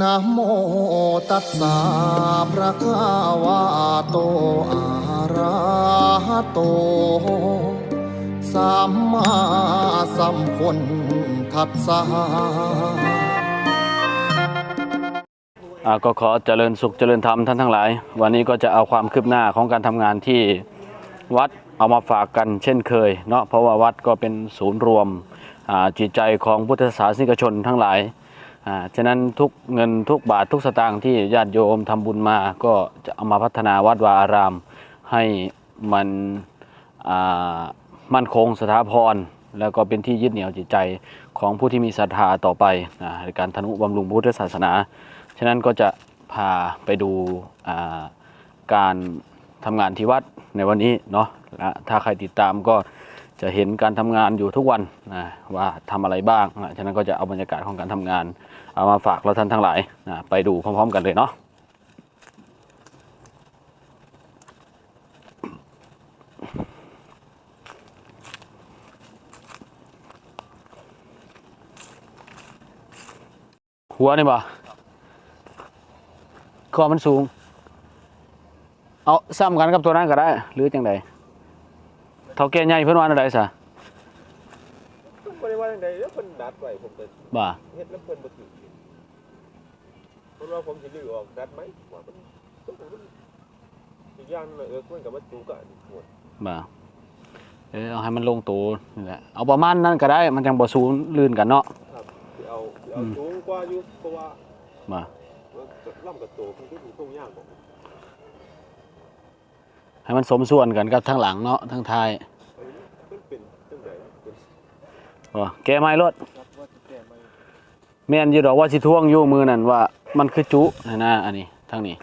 นะโมตัสสะภะคะวะโตอะระหะโต สัมมาสัมพุทธัสสะอ่าก็ขอเจริญสุขเจริญธรรมท่านทั้งหลาย วันนี้ก็จะเอาความคืบหน้าของการทำงานที่วัดเอามาฝากกันเช่นเคยเนาะเพราะว่าวัดก็เป็นศูนย์รวมอ่าจิตใจของพุทธศาสนิกชนทั้งหลาย อ่าฉะนั้นทุกเงินทุกบาททุกสตางค์ที่ญาติโยมทำบุญมา ก็จะเอามาพัฒนาวัดวาอาราม ให้มันมั่นคงสถาพร แล้วก็เป็นที่ยึดเหนี่ยวจิตใจของผู้ที่มีศรัทธาต่อไปในการทนุบำรุงพุทธศาสนา ฉะนั้นก็จะพาไปดูการทำงานที่วัดในวันนี้เนาะและถ้าใครติดตามก็ จะเห็นการทำงานอยู่ทุกวันนะว่าทำอะไรบ้างนะฉะนั้นก็จะเอาบรรยากาศของการทำงาน เอามาฝากเราท่านทั้งหลายนะไปดูพร้อม ๆ กันเลยเนาะหัวนี่บ่คอมันสูง เอาซ้ำกันกับตัวนั้นก็ได้ หรือจังใด เท่าแก่ใหญ่เพิ่นว่าอันใดซะผมบ่ได้ว่าจังไดแล้วเพิ่นดัดไว้ผมก็บ่าเฮ็ดแล้วเพิ่นบ่ถือเพิ่นว่าผมสิลื้อออกดัดไหมว่ามันต้องมันอีกอย่างหนึงเออเพิ่นก็มาจูกันหมดบ่าเออเอาให้มันลงตัวนี่แหละเอาประมาณนั้นก็ได้มันจังบ่สูงลื่นกันเนาะครับสิเอาสิเอาอืมสูงกว่าอยู่เพราะว่าบ่ามันก็ล่ำกับโตเพิ่นก็อยู่ตรงย่างบ่ ให้มันสมส่วนกันกับทั้งหลังเนาะทั้งท้ายก็แก้ไม้รถครับว่าสิแม่นอยู่ดอกว่าสิท่วงอยู่มือนั่นว่ามันคือจุนะนะอันนี้ทางนี้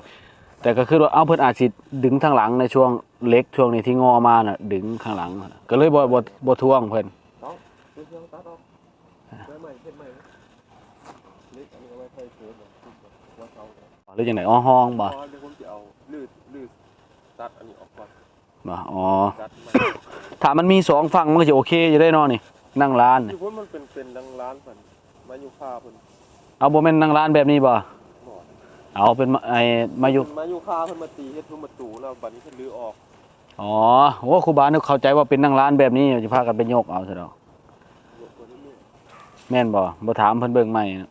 แต่ก็คือว่าเอาเพิ่นอาจสิดึงทางหลังในช่วงเล็กช่วงนี้ที่งอมาน่ะ ดึงข้างหลัง ก็เลยบ่บ่บ่ทวงเพิ่นต้องซื้อเครื่องตัดออกไว้ใหม่เฮ็ดใหม่เล็กอันหรือจังไดอ๋อห้องบ่ บ่อ๋อตัดใหม่ถ้ามันมีสองฝั่งมันก็จะโอเคอยู่ได้เนาะนี่ นั่งร้านนี่ที่ผมมันเป็นเป็นดังร้านเพิ่นมาอยู่ค่าเพิ่นเอาบ่แม่นนั่งร้านแบบนี้บ่ บ่เอาเป็นมาไอ้มาอยู่ มาอยู่ค่าเพิ่นมาตีเฮ็ดทุ่มประตูแล้วบัดนี้เพิ่นรื้อออกอ๋อโอ้ครูบานึกเข้าใจว่าเป็นนั่งร้านแบบนี้จะพากันไปยกเอาซะดอกยกตัวนี้นี่แม่นบ่บ่ถามเพิ่นเบิ่งใหม่นะ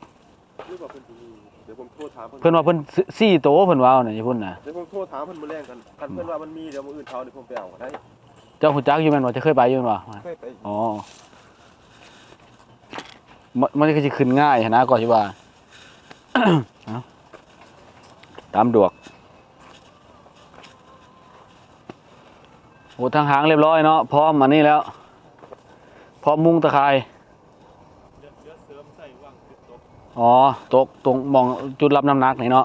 นี่ว่าเพิ่นสิมีเดี๋ยวผมโทรถามเพิ่นเพิ่นว่าเพิ่นซี่โตเพิ่นว่าเอาน่ะอย่าพุ่นน่ะเดี๋ยวผมโทรถามเพิ่นมื้อแรงกันคันเพิ่นว่ามันมีเดี๋ยวมื้ออื่นเขาเดี๋ยวผมไปเอาก็ได้เจ้าฮู้จักอยู่แม่นบ่จะเคยไปอยู่แม่นบ่เคยไปอ๋อมันมันก็สิขึ้นง่ายหั้นนะก่อนสิว่าเอาตามดวกโอ้ทางหางเรียบร้อยเนาะพร้อมมานี่แล้ว พร้อมมุงตะไคร้ เดี๋ยวเสริมใส่วางจุดตก อ๋อตกตรงมองจุดรับน้ำหนักนี่เนาะ